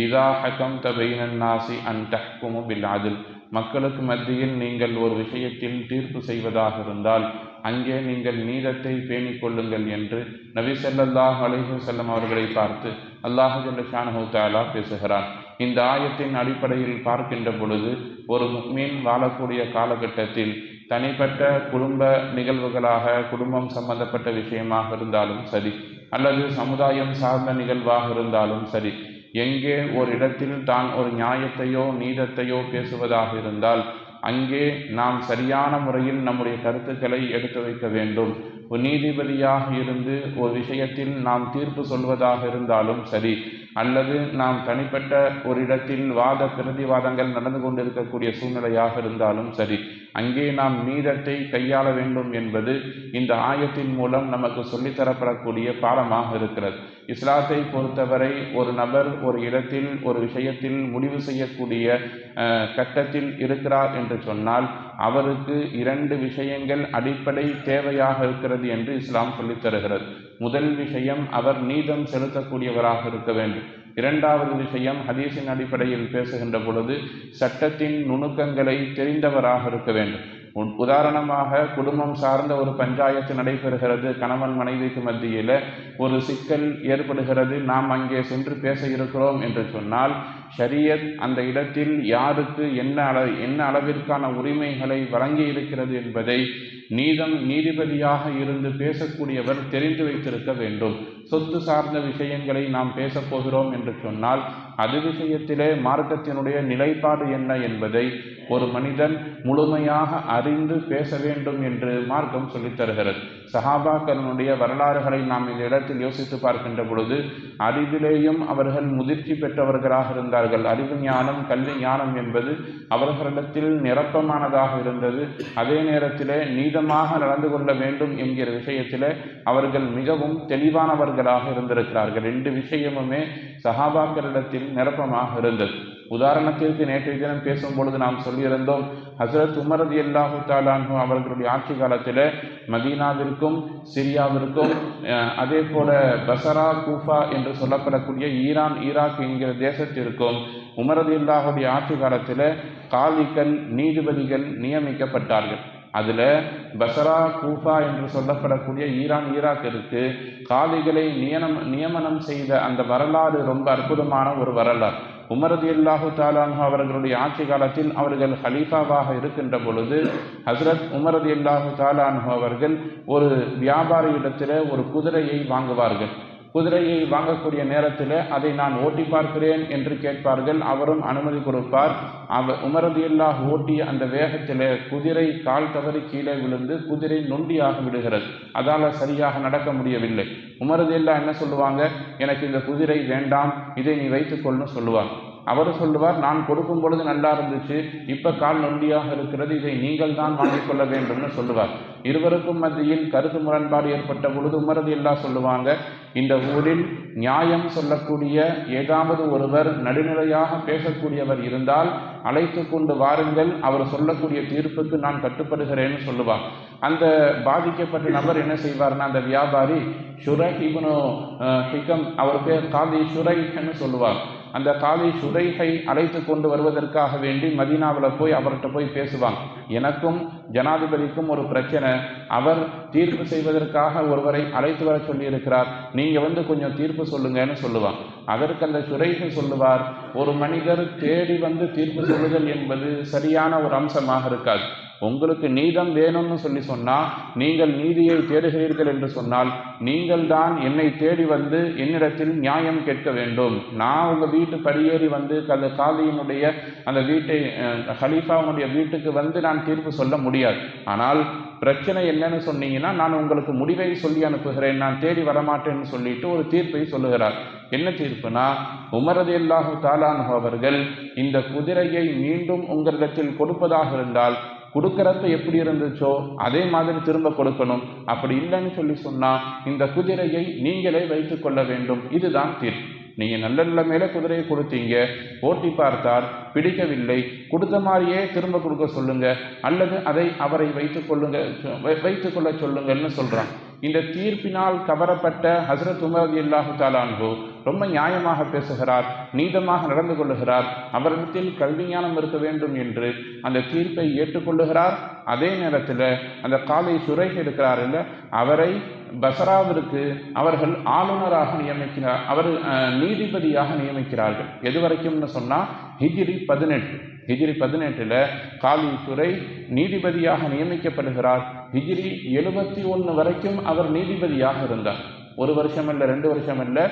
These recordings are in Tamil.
இதா ஹக்கம் தபைனன் நாசி அன் தஹ்குமு பில் அதில் மக்களுக்கு மத்தியில் நீங்கள் ஒரு விஷயத்தில் தீர்ப்பு செய்வதாக இருந்தால் அங்கே நீங்கள் நீதத்தை பேணிக் கொள்ளுங்கள் என்று நபி சல்லாஹ் அலைஹி செல்லம் அவர்களை பார்த்து அல்லாஹுல்ல ஷானஹு தாலா பேசுகிறார். இந்த ஆயத்தின் அடிப்படையில் பார்க்கின்ற பொழுது ஒரு மீன் வாழக்கூடிய காலகட்டத்தில் தனிப்பட்ட குடும்ப நிகழ்வுகளாக குடும்பம் சம்பந்தப்பட்ட விஷயமாக இருந்தாலும் சரி அல்லது சமுதாயம் சார்ந்த நிகழ்வாக இருந்தாலும் சரி எங்கே ஒரு இடத்தில் தான் ஒரு நியாயத்தையோ நீதத்தையோ பேசுவதாக இருந்தால் அங்கே நாம் சரியான முறையில் நம்முடைய கருத்துக்களை எடுத்து வைக்க வேண்டும். ஒரு நீதிபதியாக இருந்து ஒரு விஷயத்தில் நாம் தீர்ப்பு சொல்வதாக இருந்தாலும் சரி அல்லது நாம் தனிப்பட்ட ஒரு இடத்தில் வாத பிரதிவாதங்கள் நடந்து கொண்டிருக்கக்கூடிய சூழ்நிலையாக இருந்தாலும் சரி அங்கே நாம் நீதத்தை கையாள வேண்டும் என்பது இந்த ஆயத்தின் மூலம் நமக்கு சொல்லித்தரப்படக்கூடிய பாடமாக இருக்கிறது. இஸ்லாத்தை பொறுத்தவரை ஒரு நபர் ஒரு இடத்தில் ஒரு விஷயத்தில் முடிவு செய்யக்கூடிய கட்டத்தில் இருக்கிறார் என்று சொன்னால் அவருக்கு இரண்டு விஷயங்கள் அடிப்படை தேவையாக இருக்கிறது என்று இஸ்லாம் சொல்லித்தருகிறது முதல் விஷயம் அவர் நீதம் செலுத்தக்கூடியவராக இருக்க வேண்டும். இரண்டாவது விஷயம் ஹதீஸின் அடிப்படையில் பேசுகின்ற பொழுது சட்டத்தின் நுணுக்கங்களை தெரிந்தவராக இருக்க வேண்டும். உதாரணமாக குடும்பம் சார்ந்த ஒரு பஞ்சாயத்து நடைபெறுகிறது கணவன் மனைவிக்கு மத்தியில் ஒரு சிக்கல் ஏற்படுகிறது நாம் அங்கே சென்று பேச இருக்கிறோம் என்று சொன்னால் ஷரியத் அந்த இடத்தில் யாருக்கு என்ன அள என்ன அளவிற்கான உரிமைகளை வழங்கி இருக்கிறது என்பதை நீதம் நீதிபதியாக இருந்து பேசக்கூடியவர் தெரிந்து வைத்திருக்க வேண்டும். சொத்து சார்ந்த விஷயங்களை நாம் பேசப்போகிறோம் என்று சொன்னால் அது விஷயத்திலே மார்க்கத்தினுடைய நிலைப்பாடு என்ன என்பதை ஒரு மனிதன் முழுமையாக அறிந்து பேச வேண்டும் என்று மார்க்கம் சொல்லித் தருகிறது. சஹாபாக்களுடைய வரலாறுகளை நாம் இந்த இடத்தில் யோசித்து பார்க்கின்ற பொழுது அறிவிலேயும் அவர்கள் முதிர்ச்சி பெற்றவர்களாக இருந்தார்கள். அறிவு ஞானம் கல்வி ஞானம் என்பது அவர்களிடத்தில் நிரப்பமானதாக இருந்தது. அதே நேரத்திலே நீதமாக நடந்து கொள்ள வேண்டும் என்கிற விஷயத்திலே அவர்கள் மிகவும் தெளிவானவர்களாக இருந்திருக்கிறார்கள். ரெண்டு விஷயமுமே சஹாபாக்களிடத்தில் நிரப்பமாக இருந்தது. உதாரணத்திற்கு நேற்றைய தினம் பேசும்பொழுது நாம் சொல்லியிருந்தோம் ஹசரத் உமரது அல்லாஹு தாலான்ஹு அவர்களுடைய ஆட்சி காலத்தில் மதீனாவிற்கும் சிரியாவிற்கும் அதே போல பசரா கூஃபா என்று சொல்லப்படக்கூடிய ஈரான் ஈராக் என்கிற தேசத்திற்கும் உமரது அல்லாஹுடைய ஆட்சி காலத்தில் காலிகள் நீதிபதிகள் நியமிக்கப்பட்டார்கள். அதில் பசரா கூஃபா என்று சொல்லப்படக்கூடிய ஈரான் ஈராக்கிற்கு காலிகளை நியமனம் நியமனம் செய்த அந்த வரலாறு ரொம்ப அற்புதமான ஒரு வரலாறு. உமரது அல்லாஹு தாலானு அவர்களுடைய ஆட்சி காலத்தில் அவர்கள் ஹலீஃபாவாக இருக்கின்ற பொழுது ஹஸ்ரத் உமரது அல்லாஹு தாலானு அவர்கள் ஒரு வியாபாரியிடத்தில் ஒரு குதிரையை வாங்குவார்கள். குதிரையை வாங்கக்கூடிய நேரத்தில் அதை நான் ஓட்டி பார்க்கிறேன் என்று கேட்பார்கள். அவரும் அனுமதி கொடுப்பார். அவர் உமரது ஓட்டிய அந்த வேகத்தில் குதிரை கால் தவறி கீழே விழுந்து குதிரை நொண்டியாக விடுகிறது. அதால் சரியாக நடக்க முடியவில்லை. உமரது என்ன சொல்லுவாங்க? எனக்கு இந்த குதிரை வேண்டாம் இதை நீ வைத்துக்கொள்னு சொல்லுவாங்க. அவர் சொல்லுவார் நான் கொடுக்கும் பொழுது நல்லா இருந்துச்சு இப்போ கால் நொண்டியாக இருக்கிறது இதை நீங்கள் தான் வாங்கிக்கொள்ள வேண்டும்னு சொல்லுவார். இருவருக்கும் மத்தியில் கருத்து முரண்பாடு ஏற்பட்ட பொழுது உமரது இல்லா சொல்லுவாங்க இந்த ஊரில் நியாயம் சொல்லக்கூடிய ஏதாவது ஒருவர் நடுநிலையாக பேசக்கூடியவர் இருந்தால் அழைத்து கொண்டு வாருங்கள் அவர் சொல்லக்கூடிய தீர்ப்புக்கு நான் கட்டுப்படுகிறேன்னு சொல்லுவார். அந்த பாதிக்கப்பட்ட நபர் என்ன செய்வார்னா அந்த வியாபாரி ஷுரை இப்னு ஹிகம் அவர் பேர் காதி ஷுரைன்னு சொல்லுவார். அந்த காலி சுரைகை அழைத்து கொண்டு வருவதற்காக வேண்டி மதீனாவில் போய் அவர்கிட்ட போய் பேசுவாங்க. எனக்கும் ஜனாதிபதிக்கும் ஒரு பிரச்சனை. அவர் தீர்ப்பு செய்வதற்காக ஒருவரை அழைத்து வர சொல்லியிருக்கிறார். நீங்கள் வந்து கொஞ்சம் தீர்ப்பு சொல்லுங்கன்னு சொல்லுவாங்க. அதற்கு அந்த சுரைகை சொல்லுவார். ஒரு மனிதர் தேடி வந்து தீர்ப்பு சொல்லுதல் என்பது சரியான ஒரு அம்சமாக இருக்காது. உங்களுக்கு நீதம் வேணும்னு சொல்லி சொன்னால் நீங்கள் நீதியை தேடுகிறீர்கள் என்று சொன்னால் நீங்கள் தான் என்னை தேடி வந்து என்னிடத்தில் நியாயம் கேட்க வேண்டும். நான் உங்கள் வீட்டு படியேறி வந்து அந்த காலியினுடைய அந்த வீட்டை ஹலீஃபாவுடைய வீட்டுக்கு வந்து நான் தீர்ப்பு சொல்ல முடியாது. ஆனால் பிரச்சனை என்னன்னு சொன்னீங்கன்னா நான் உங்களுக்கு முடிவை சொல்லி அனுப்புகிறேன். நான் தேடி வரமாட்டேன்னு சொல்லிட்டு ஒரு தீர்ப்பை சொல்லுகிறார். என்ன தீர்ப்புனா உமரது எல்லாஹு தாலானு அவர்கள் இந்த குதிரையை மீண்டும் உங்களிடத்தில் கொடுப்பதாக இருந்தால் கொடுக்கறப்ப எப்படி இருந்துச்சோ அதே மாதிரி திரும்ப கொடுக்கணும். அப்படி இல்லைன்னு சொல்லி சொன்னா இந்த குதிரையை நீங்களே வைத்துக் கொள்ள வேண்டும். இதுதான் தீர்ப்பு. நீங்க நல்ல நிலைமையில குதிரையை கொடுத்தீங்க. ஓட்டி பார்த்தார் பிடிக்கவில்லை. கொடுத்த மாதிரியே திரும்ப கொடுக்க சொல்லுங்க. அல்லது அதை அவரை வைத்துக் கொள்ளுங்க வை- வைத்துக் கொள்ள சொல்லுங்கள்னு சொல்றான். இந்த தீர்ப்பினால் கவரப்பட்ட ஹசரத் உமர் அல்லாஹு தாலான்ஹு ரொம்ப நியாயமாக பேசுகிறார் நீதமாக நடந்து கொள்ளுகிறார் அவரிடத்தில் கல்வி ஞானம் இருக்க வேண்டும் என்று அந்த தீர்ப்பை ஏற்றுக்கொள்ளுகிறார். அதே நேரத்தில் அந்த காலை சுரேஷ் இருக்கிறார் இல்லை அவரை பசராவிற்கு அவர்கள் ஆளுநராக நியமிக்கிறார் அவர் நீதிபதியாக நியமிக்கிறார்கள். எது வரைக்கும்னு சொன்னால் ஹிஜிரி பதினெட்டு. ஹிஜிரி பதினெட்டில் காலி துறை நீதிபதியாக நியமிக்கப்படுகிறார். ஹிஜிரி எழுபத்தி ஒன்று வரைக்கும் அவர் நீதிபதியாக இருந்தார். ஒரு வருஷம் இல்லை ரெண்டு வருஷம் இல்லை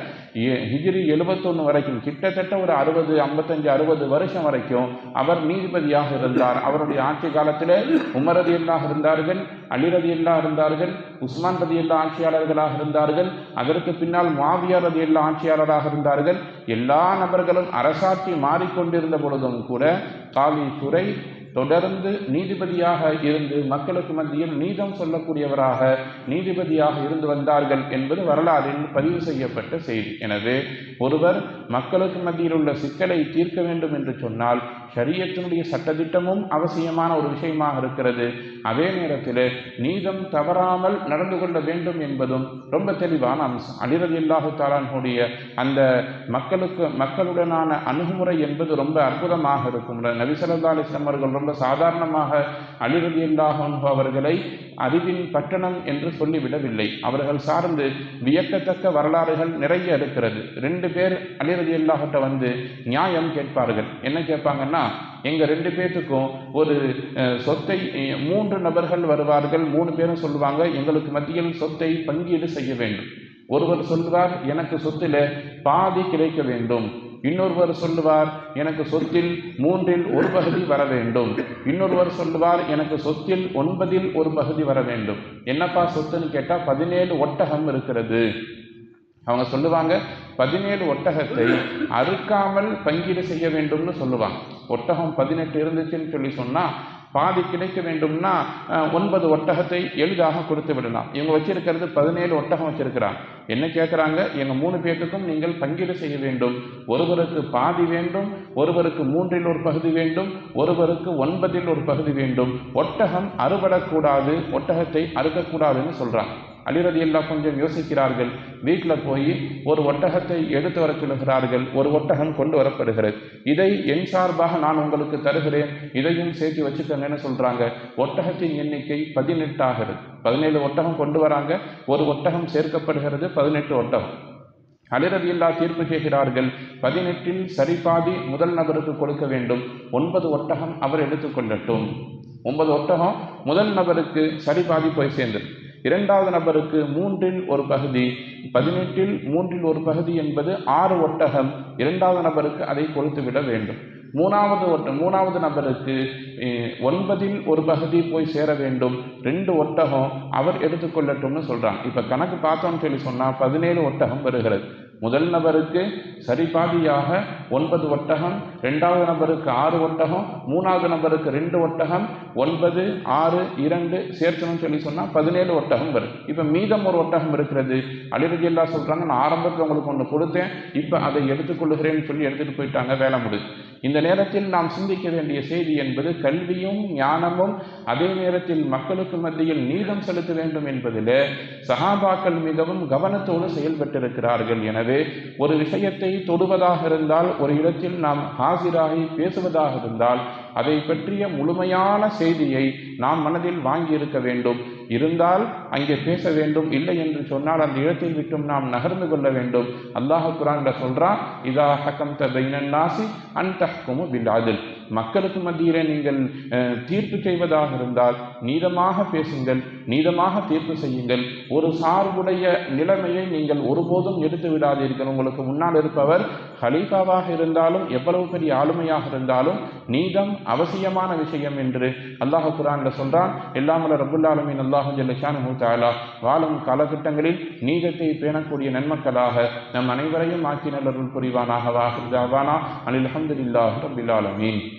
ஹிஜ்ரி எழுபத்தொன்று வரைக்கும் கிட்டத்தட்ட ஒரு அறுபது ஐம்பத்தஞ்சு அறுபது வருஷம் வரைக்கும் அவர் நீதிபதியாக இருந்தார். அவருடைய ஆட்சி காலத்தில் உமர் இருந்தார்கள் அலிரதி ரதியல்லாஹ் இருந்தார்கள் உஸ்மான் ரதியல்லா ஆட்சியாளர்களாக இருந்தார்கள் அதற்கு பின்னால் மாவியா ரதியல்லா ஆட்சியாளராக இருந்தார்கள். எல்லா நபர்களும் அரசாட்சி மாறிக்கொண்டிருந்த பொழுதும் கூட காலி தொடர்ந்து நீதிபதியாக இருந்து மக்களுக்கு மத்தியில் நீதம் சொல்லக்கூடியவராக நீதிபதியாக இருந்து வந்தார்கள் என்பது வரலாறில் பதிவு செய்யப்பட்ட செய்தி. எனவே ஒருவர் மக்களுக்கு மத்தியில் உள்ள சிக்கலை தீர்க்க வேண்டும் என்று சொன்னால் ஷரியத்தினுடைய சட்டத்திட்டமும் அவசியமான ஒரு விஷயமாக இருக்கிறது. அதே நேரத்தில் நீதம் தவறாமல் நடந்து கொள்ள வேண்டும் என்பதும் ரொம்ப தெளிவான அம்சம். அலிரதி இல்லாஹு தாலானுடைய அந்த மக்களுக்கு மக்களுடனான அணுகுமுறை என்பது ரொம்ப அற்புதமாக இருக்கும். நபிசல்லா அவர்கள் ரொம்ப சாதாரணமாக அலிரதி இல்லாஹு அவர்களை அறிவின் பட்டணம் என்று சொல்லிவிடவில்லை. அவர்கள் சார்ந்து வியக்கத்தக்க வரலாறுகள் நிறைய இருக்கிறது. ரெண்டு பேர் அலிரதி இல்லாஹட்ட வந்து நியாயம் கேட்பார்கள். என்ன கேட்பாங்கன்னா எங்கள் ரெண்டு பேர்த்துக்கும் ஒரு சொத்தை மூன்று நபர்கள் வருவார்கள். மூணு பேரும் சொல்லுவாங்க எங்களுக்கு மத்தியில் சொத்தை பங்கீடு செய்ய வேண்டும். ஒருவர் சொல்வார் எனக்கு சொத்தில் பாதி கிடைக்க வேண்டும். இன்னொருவர் சொல்லுவார் எனக்கு சொத்தில் மூன்றில் ஒரு பகுதி வர வேண்டும். இன்னொருவர் சொல்லுவார் எனக்கு சொத்தில் ஒன்பதில் ஒரு பகுதி வர வேண்டும். என்னப்பா சொத்துன்னு கேட்டால் பதினேழு ஒட்டகம் இருக்கிறது. அவங்க சொல்லுவாங்க பதினேழு ஒட்டகத்தை அறுக்காமல் பங்கீடு செய்ய வேண்டும்னு சொல்லுவாங்க. ஒட்டகம் பதினெட்டு இருந்துச்சுன்னு சொல்லி சொன்னால் பாதி கிடைக்க வேண்டும்னா ஒன்பது ஒட்டகத்தை எளிதாக கொடுத்து விடலாம். இவங்க வச்சிருக்கிறது பதினேழு ஒட்டகம் வச்சிருக்கிறாங்க என்ன கேட்குறாங்க எங்கள் மூணு பேருக்கும் நீங்கள் பங்கீடு செய்ய வேண்டும். ஒருவருக்கு பாதி வேண்டும் ஒருவருக்கு மூன்றில் ஒரு பகுதி வேண்டும் ஒருவருக்கு ஒன்பதில் ஒரு பகுதி வேண்டும். ஒட்டகம் அறுபடக்கூடாது ஒட்டகத்தை அறுக்கக்கூடாதுன்னு சொல்கிறாங்க அலிரதி கொஞ்சம் யோசிக்கிறார்கள். வீட்டில் போய் ஒரு ஒட்டகத்தை எடுத்து வர சொல்லுகிறார்கள். ஒரு ஒட்டகம் கொண்டு வரப்படுகிறது. இதை என் சார்பாக நான் உங்களுக்கு தருகிறேன். இதையும் சேர்த்து வச்சுக்கோங்கன்னு சொல்கிறாங்க ஒட்டகத்தின் எண்ணிக்கை பதினெட்டு ஆகிறது பதினேழு ஒட்டகம் கொண்டு வராங்க. ஒரு ஒட்டகம் சேர்க்கப்படுகிறது. பதினெட்டு ஒட்டகம். அலிரதியில்லா தீர்ப்பு செய்கிறார்கள் பதினெட்டில் சரிபாதி முதல் நபருக்கு கொடுக்க வேண்டும். ஒன்பது ஒட்டகம் அவர் எடுத்துக்கொள்ளட்டும் ஒன்பது ஒட்டகம் முதல் நபருக்கு சரிபாதி போய் சேர்ந்தது. இரண்டாவது நபருக்கு மூன்றில் ஒரு பகுதி பதினெட்டில் மூன்றில் ஒரு பகுதி என்பது ஆறு ஒட்டகம். இரண்டாவது நபருக்கு அதை கொடுத்து விட வேண்டும். மூணாவது ஒட்ட மூணாவது நபருக்கு ஒன்பதில் ஒரு பகுதி போய் சேர வேண்டும். ரெண்டு ஒட்டகம் அவர் எடுத்துக்கொள்ளட்டும்னு சொல்கிறான் இப்போ கணக்கு பார்த்தோம்னு சொல்லி சொன்னால் பதினேழு ஒட்டகம் வருகிறது. முதல் நபருக்கு சரிபாதியாக ஒன்பது ஒட்டகம் ரெண்டாவது நபருக்கு ஆறு ஒட்டகம் மூணாவது நபருக்கு ரெண்டு ஒட்டகம் ஒன்பது ஆறு இரண்டு சேர்த்தணும்னு சொல்லி சொன்னால் பதினேழு ஒட்டகம் வரும். இப்போ மீதம் ஒரு ஒட்டகம் இருக்கிறது. அலிரஜில்லா சொல்கிறாங்க நான் ஆரம்பத்தில் உங்களுக்கு ஒன்று கொடுத்தேன். இப்போ அதை எடுத்துக்கொள்ளுகிறேன்னு சொல்லி எடுத்துகிட்டு போயிட்டாங்க வேலை முடிது இந்த நேரத்தில் நாம் சிந்திக்க வேண்டிய செய்தி என்பது கல்வியும் ஞானமும் அதே நேரத்தில் மக்களுக்கு மத்தியில் நீதம் செலுத்த வேண்டும் என்பதில் சஹாபாக்கள் மிகவும் கவனத்தோடு செயல்பட்டிருக்கிறார்கள். எனவே ஒரு விஷயத்தை தொடுவதாக இருந்தால் ஒரு இடத்தில் நாம் ஹாசிராகி பேசுவதாக இருந்தால் அதை பற்றிய முழுமையான செய்தியை நாம் மனதில் வாங்கியிருக்க வேண்டும். இருந்தால் அங்கே பேச வேண்டும். இல்லை என்று சொன்னால் அந்த இடத்தை விட்டும் நாம் நகர்ந்து கொள்ள வேண்டும். அல்லாஹ் குரான்ல சொல்றான் இதா ஹக்கம் பைனன் நாசி அன் தஹ்குமு பில் அதில் மக்களுக்கு மத்தியிலே நீங்கள் தீர்ப்பு செய்வதாக இருந்தால் நீதமாக பேசுங்கள் நீதமாக தீர்ப்பு செய்யுங்கள். ஒரு சார்புடைய நிலைமையை நீங்கள் ஒருபோதும் எடுத்து விடாதீர்கள். உங்களுக்கு முன்னால் இருப்பவர் ஹலீஃபாவாக இருந்தாலும் எவ்வளவு பெரிய ஆளுமையாக இருந்தாலும் நீதம் அவசியமான விஷயம் என்று அல்லாஹ் குரான்ல சொல்றான். எல்லாமல ரபுல்லாலுமின் ஆலமின் அல்லாஹு ஜல்லஷானு வாழும் காலகட்டங்களில் நீதத்தை பேணக்கூடிய நன்மக்களாக நம் அனைவரையும் ஆக்கி நல்லருள் புரிவானாக வாஹிர் தாவானா. அனில் அஹமதுல்லாஹ் ரபில்